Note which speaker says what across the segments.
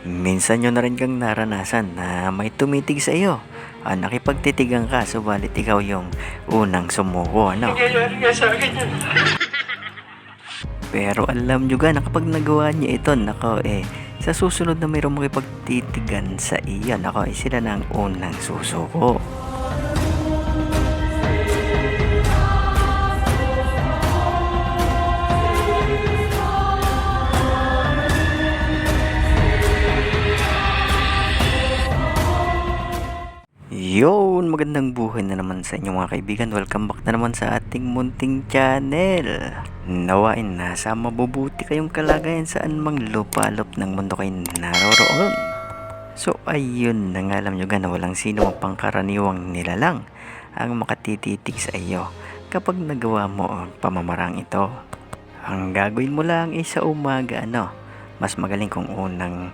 Speaker 1: Minsan nyo na rin kang naranasan na may tumitig sa iyo. Ah, nakipagtitigan ka, subalit ikaw yung unang sumuko, ano? Pero alam nyo ga na kapag nagawa niya ito, nako eh, sa susunod na mayroong makipagtitigan sa iyo, nako eh, sila na ang unang susuko. Yon, magandang buhay na naman sa inyo mga kaibigan. Welcome back na naman sa ating munting channel. Nawain na sa mabubuti kayong kalagayan saan mang lupalop ng mundo kayo naroroon. So ayun na nga alam nyo na walang sino ang pangkaraniwang nilalang ang makatititik sa iyo kapag nagawa mo ang pamamarang ito. Ang gagawin mo lang ay sa umaga ano, mas magaling kung unang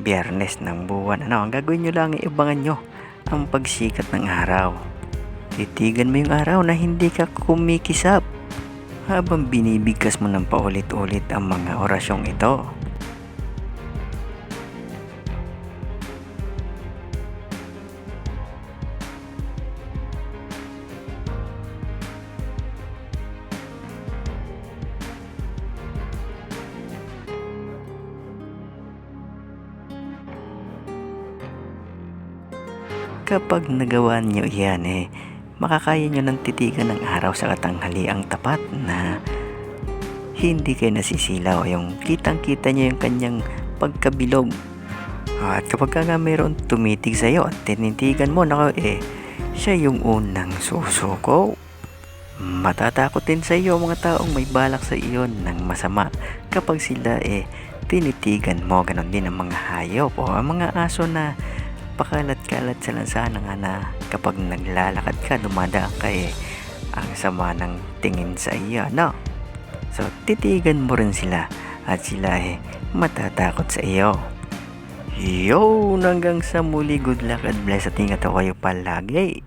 Speaker 1: biyernes ng buwan. Ano, ang gagawin nyo lang ay ibangan nyo ang pagsikat ng araw. Titigan mo yung araw na hindi ka kumikisap habang binibigkas mo ng paulit-ulit ang mga orasyong ito. Kapag nagawa niyo yan eh, makakaya nyo ng titigan ng araw sa katanghaliang tapat na hindi kayo nasisilaw. Yung kitang-kita nyo yung kanyang pagkabilog. At kapag ka nga mayroon tumitig sa'yo at tinitigan mo, nako eh, siya yung unang susuko. Matatakot din sa iyo mga taong may balak sa iyo ng masama kapag sila eh tinitigan mo. Ganon din ang mga hayop o ang mga aso na pakalat-kalat sa lansangan nga na kapag naglalakad ka, dumadaan ka eh, ang sama ng tingin sa iyo, no? So, titigan mo rin sila at sila eh, matatakot sa iyo. Yo! Hanggang sa muli, good luck at bless at ingat ako kayo palagi.